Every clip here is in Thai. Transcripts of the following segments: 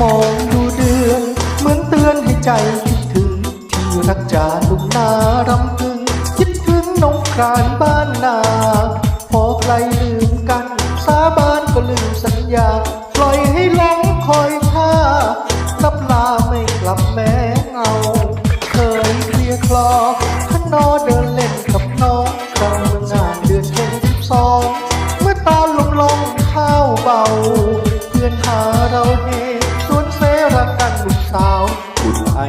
มองดูเดือน เหมือนเตือนให้ใจคิดถึง ที่รักจาลุงนารำพึง คิดถึงน้องครานบ้านนา พอใครลืมกัน สาบานก็ลืมสัญญา ปล่อยให้หลงคอยท่าลับลาไม่กลับแม้เงา เคยเคลียคลอท่านนอเดินเล่นกับน้องครั้งเมื่องานเดือนเพ็ญสิบสองเมื่อตาลมลงข้าวเบา เพื่อนหาเราเฮสวน กันลูกสาวอุ่นไอ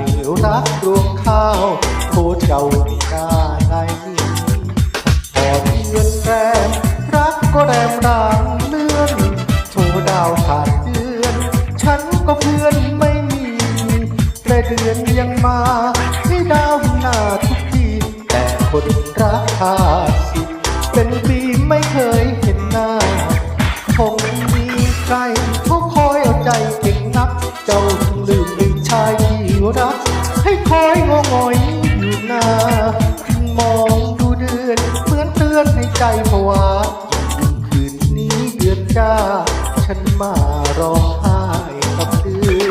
รักรวงข้าวโคเจ้าไม่ได้ในพอเดือนแรมรักก็แรมรางเลื่อนโชว์ดาวขาดเดือน ฉันก็เพื่อนไม่มีแต่เดือนยังมาให้ดาวหน้าทุกทีแต่คนรักขาดสิเป็นปี รัก ให้คอยงองอยอยู่หน้ามองดูเดือนเหมือนเตือนให้ใจผวาคืนนี้เดือนจ้า ฉันมาร้องไห้กับเดือน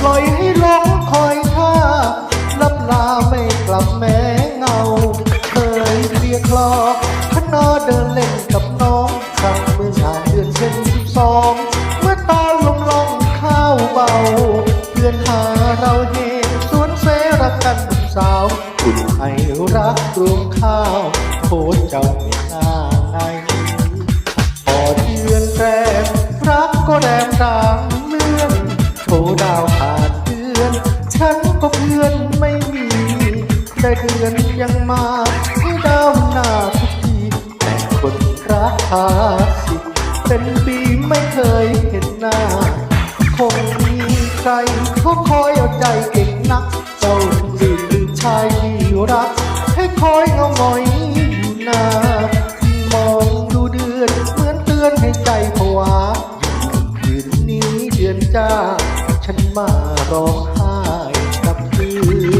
ปล่อยให้หลงคอยท่าลับลาไม่กลับแม้เงา เคยเรียกคลอขนอเดินเล่นกับน้องครั้งเมื่องาเดือนเช่นสิบสองเมื่อตาลมลงข้าวเบา เพื่อนหาเราเห็นสวนเสรักกันบุญสาวคุณให้รักรวงข้าวโคเจ้าไม่น่าไงพอเดือนแรมรักก็แรมราง โคดาวขาดเดือน ฉันก็เพื่อนไม่มีแต่เดือนยังมาให้ดาวหน้าทุกทีแต่คนรักหาสิเป็นปีไม่เคยเห็นหน้า คงมีใครเขาคอยเอาใจเก่งนัก เจ้าถึงลืมลืมชายที่รัก ให้คอยเงาหงอยอยู่หน้าม ร้องไห้กับเดือน